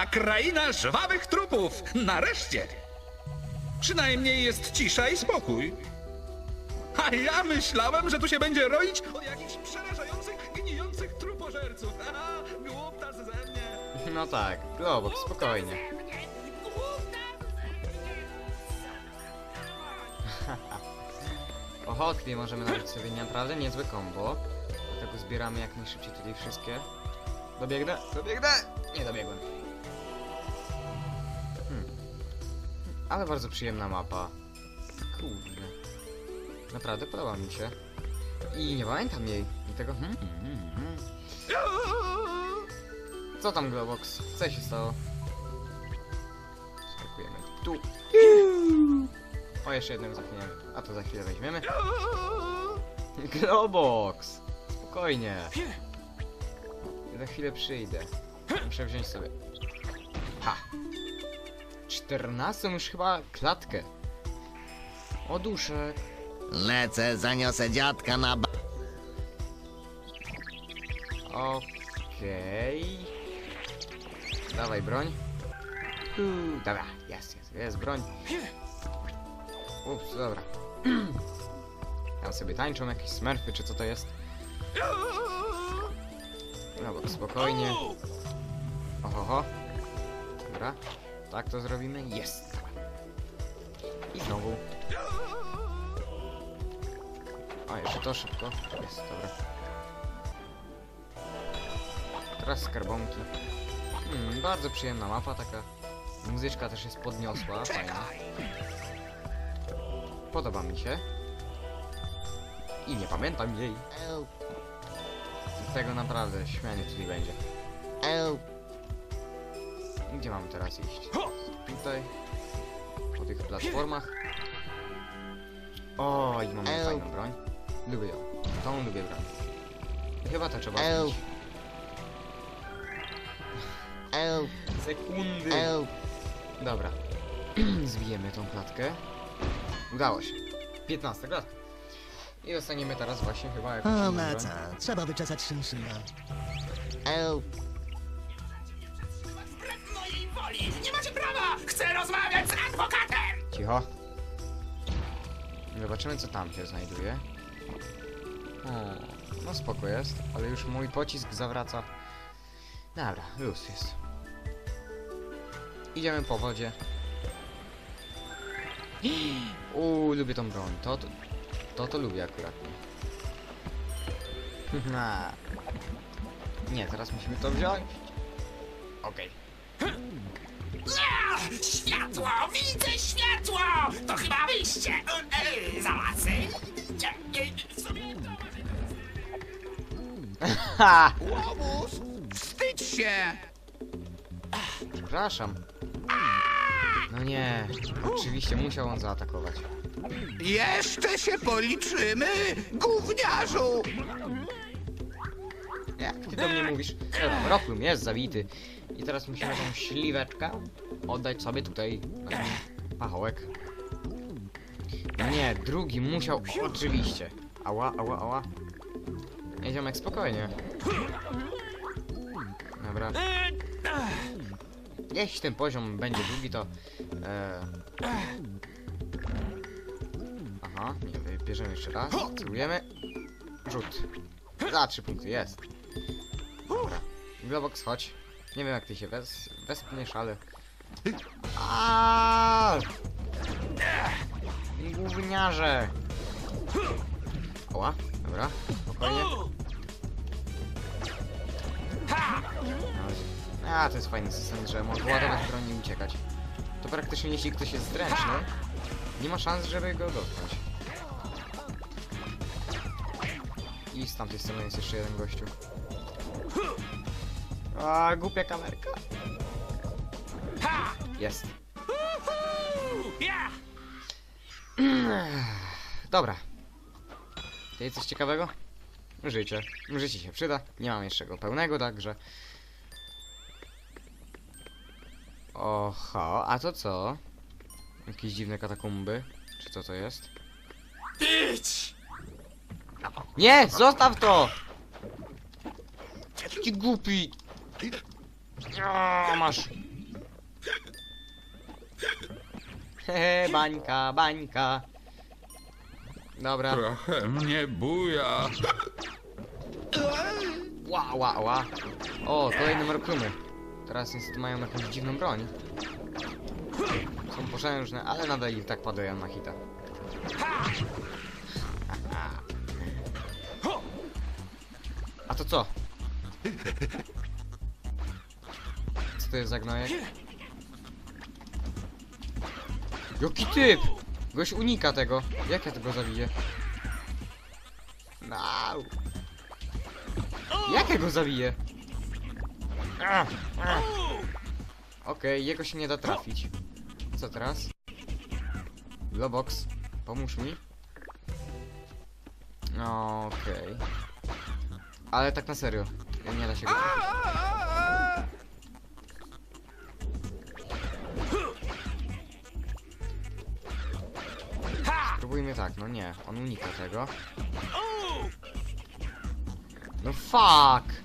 A, kraina żwawych trupów! Nareszcie! Przynajmniej jest cisza i spokój. A ja myślałem, że tu się będzie roić od jakichś przerażających, gnijących trupożerców. Aha, głuptas ze mnie. No tak, Globok, spokojnie. Ochotki możemy nabić sobie naprawdę niezłe combo. Dlatego zbieramy jak najszybciej tutaj wszystkie. Dobiegnę, dobiegnę! Nie dobiegłem. Ale bardzo przyjemna mapa. Kurde. Naprawdę podoba mi się. I nie pamiętam jej. I tego... Hmm, hmm, hmm. Co tam Globox? Co się stało? Skakujemy tu. O, jeszcze jednego zapniemy. A to za chwilę weźmiemy. Globox! Spokojnie. Za chwilę przyjdę. Muszę wziąć sobie. Ha! 14 już chyba klatkę. O duszek. Lecę, zaniosę dziadka na ba... Okej. Dawaj broń. Uuu, dobra, jest, jest, jest broń. Ups, dobra. Tam sobie tańczą jakieś smerfy, czy co to jest? No bo spokojnie. Ohoho. Dobra. Tak to zrobimy. Jest. I znowu. A, jeszcze to szybko. Jest, dobra. Teraz skarbonki. Hmm, bardzo przyjemna mapa, taka muzyczka też jest podniosła, fajna. Podoba mi się. I nie pamiętam jej. Tego naprawdę śmianie tutaj będzie. Gdzie mam teraz iść? Tutaj. Po tych platformach. O, i mamy Eł. fajną broń. Lubię ją. Tą lubię broń. Chyba to trzeba Eł. zmienić. Eł, Sekundy. eł. Dobra. Zwijemy tą klatkę. Udało się. 15 klatka. I dostaniemy teraz właśnie chyba jakąś O, inną maca, broń. trzeba wyczesać szynszyna. Eł, Chcę rozmawiać z adwokatem! Cicho. Zobaczymy co tam się znajduje. O, no spoko jest, ale już mój pocisk zawraca. Dobra, luz jest. Idziemy po wodzie. Uuu, lubię tą broń. To, to, to, to lubię akurat. Nie, teraz musimy to wziąć. Okej. Ja! Światło! Widzę światło! To chyba wyjście! E, e, Zalasy! Nie, nie, sobie Ha! Wstydź się! Przepraszam. No nie, oczywiście musiał on zaatakować. Jeszcze się policzymy, gówniarzu! Jak ty do mnie mówisz? Roplum jest zawity. I teraz musimy tą śliweczkę oddać sobie tutaj ten pachołek. No nie, drugi musiał, oczywiście. Ała, ała, ała. Jak spokojnie. Dobra. Jeśli ten poziom będzie długi, to... E... Aha, nie, bierzemy jeszcze raz. Celujemy. Rzut. Za trzy punkty, jest. Dobra. Globox, chodź. Nie wiem jak ty się wes wespniesz, ale... Aaaa! Gówniarze! Oła, dobra, spokojnie. A, to jest fajny system, że można ładować broń i uciekać. To praktycznie jeśli ktoś jest zręczny, nie ma szans, żeby go dotknąć. I z tamtej strony jest jeszcze jeden gościu. A, głupia kamerka. Jest. Dobra. Tutaj coś ciekawego? Życie. Życie się przyda. Nie mam jeszcze go pełnego, także... Oho, a to co? Jakieś dziwne katakumby? Czy co to jest? Nie! Zostaw to! Ci głupi! O, masz! Hehe, bańka, bańka. Dobra. Trochę mnie buja. Ła, ła, ła. O, kolejne morkrumy. Teraz niestety mają jakąś dziwną broń. Są potężne, ale nadal i tak padają na hita. A to co? Co to jest za gnojek? Jaki typ! Goś unika tego. Jak ja tego zabiję? Au. Jak ja go zabiję? Okej, jego się nie da trafić. Co teraz? Globox, pomóż mi. Okej. Ale tak na serio. Nie da się go trafić. Spróbujmy tak, no nie, on unika tego. No fuck!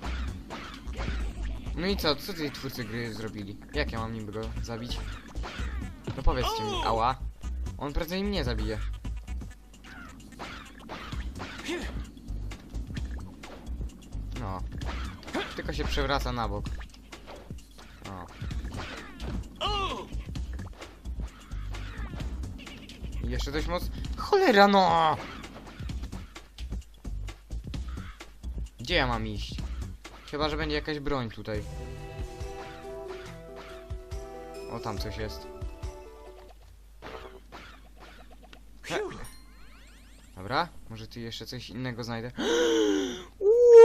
No i co, co tutaj twórcy gry zrobili? Jak ja mam niby go zabić? No powiedzcie mi, ała. On prędzej mnie zabije. No. Tylko się przewraca na bok. O. Jeszcze dość moc... Cholera no! Gdzie ja mam iść? Chyba, że będzie jakaś broń tutaj. O, tam coś jest. Dobra, może tu jeszcze coś innego znajdę.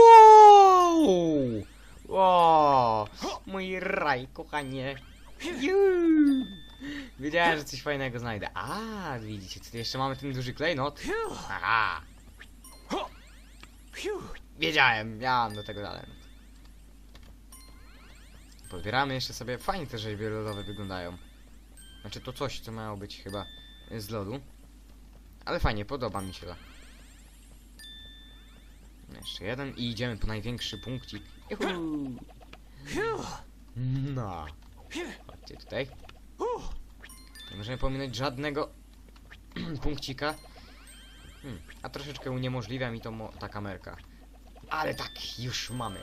Wow! Wow! Mój raj, kochanie. Juuu. Wiedziałem, że coś fajnego znajdę. A, widzicie, tutaj jeszcze mamy ten duży klejnot. Aha. Wiedziałem, miałem do tego talent. Pobieramy jeszcze sobie. Fajnie te rzeźby lodowe wyglądają. Znaczy to coś, co miało być chyba z lodu. Ale fajnie, podoba mi się to. Jeszcze jeden i idziemy po największy punkcik. Juhu. No. Chodźcie tutaj. Nie możemy pominąć żadnego punkcika. Hmm, a troszeczkę uniemożliwia mi to ta kamerka. Ale tak, już mamy.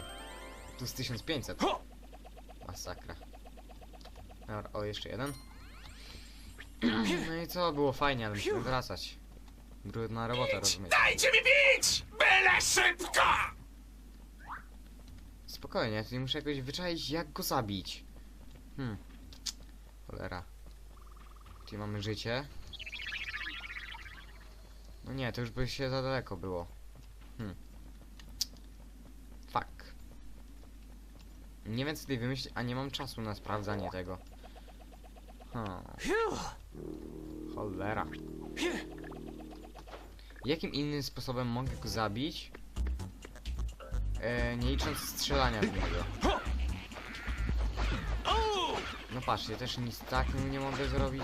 Tu z 1500. Masakra. Dobra, o, jeszcze jeden. No i co, było fajnie, ale musimy wracać. Brudna robota, rozumiecie. Dajcie mi bić! Byle szybko! Spokojnie, tutaj muszę jakoś wyczaić, jak go zabić. Hmm. Cholera. Tutaj mamy życie. No nie, to już by się za daleko było. Hmm. Fuck. Nie wiem co tutaj wymyślić, a nie mam czasu na sprawdzanie tego. Hmm. Cholera. Jakim innym sposobem mogę go zabić? E, nie licząc strzelania w niego. No patrzcie, też nic tak nie mogę zrobić.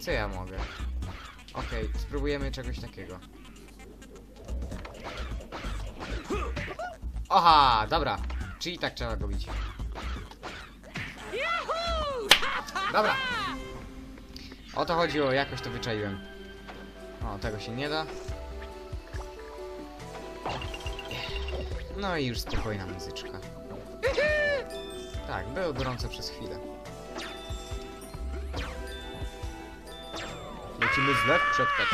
Co ja mogę? Okej, spróbujemy czegoś takiego. Aha, dobra. Czyli tak trzeba go bić. Dobra. O to chodziło, jakoś to wyczaiłem. O, tego się nie da. No i już spokojna muzyczka. Tak, było gorąco przez chwilę. Lecimy z lew przedkać.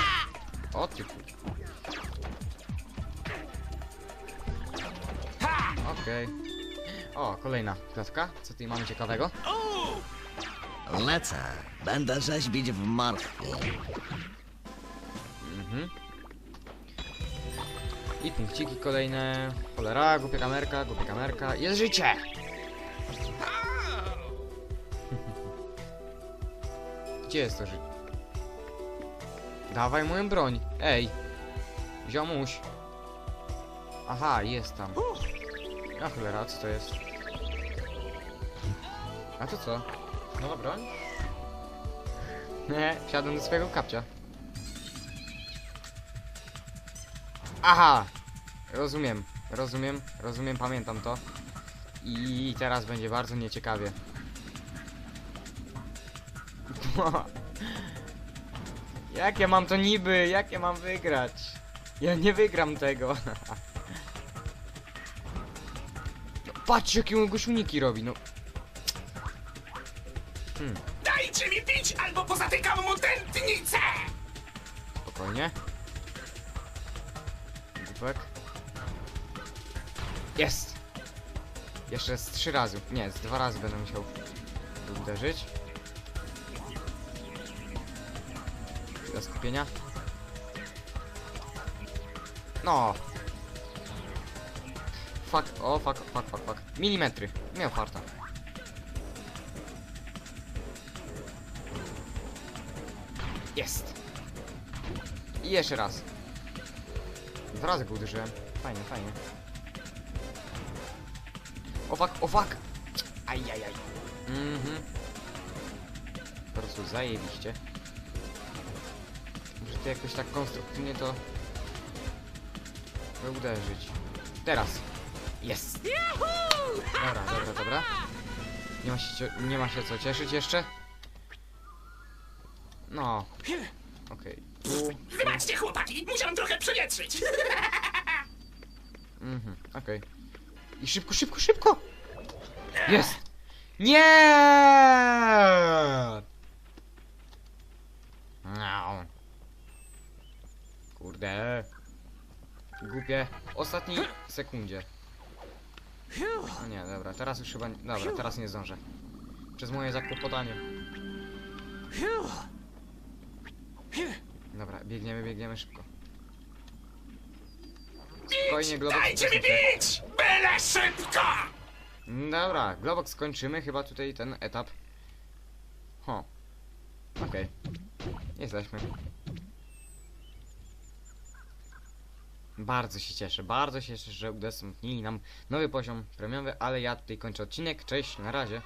O ty. Okej. O, kolejna klatka. Co tutaj mamy ciekawego? Lecę. Będę rzeźbić w martwie. Mhm. I punkciki kolejne. Cholera, głupia kamerka, głupia kamerka. Jest życie! Gdzie jest to życie? Dawaj moją broń. Ej. Ziomuś. Aha, jest tam. A cholera, co to jest? A to co? Nowa broń? Nie, wsiadłem do swojego kapcia. Aha! Rozumiem, rozumiem, rozumiem, pamiętam to. I teraz będzie bardzo nieciekawie. Jak ja mam to niby? Jak ja mam wygrać? Ja nie wygram tego. No, patrz jakie on gośuniki robi, no. Hmm, Dajcie mi pić, albo pozatykam mu tętnicę! spokojnie. Głupek. Jest! Jeszcze z trzy razy. Nie, z dwa razy będę musiał uderzyć. Chwila skupienia. No. Fuck, o fuck, fuck, fuck, fuck. Milimetry. Miał farta. Jest. I jeszcze raz. Dwa razy go uderzyłem. Fajnie, fajnie. O fuck, o fuck! Ajajaj. Mhm. Po prostu zajebiście. To jakoś tak konstruktywnie to... uderzyć. Teraz. Jest. Dobra, dobra, dobra. Nie ma się, nie ma się co cieszyć jeszcze. No. Okej. Tu. Wybaczcie, chłopaki, musiałem trochę przewietrzyć. Mhm, okej. I szybko, szybko, szybko! Jest! Nie! Au. Kurde. Głupie. Ostatniej sekundzie. No nie, dobra, teraz już chyba... Dobra, teraz nie zdążę. Przez moje zakłopotanie. Dobra, biegniemy, biegniemy szybko. Spokojnie, Globok. Dajcie mi pić! Byle szybko! Dobra, Globok skończymy chyba tutaj ten etap. Ho. Okej. Jesteśmy. Bardzo się cieszę, bardzo się cieszę, że udostępnili nam nowy poziom premiowy, ale ja tutaj kończę odcinek. Cześć, na razie.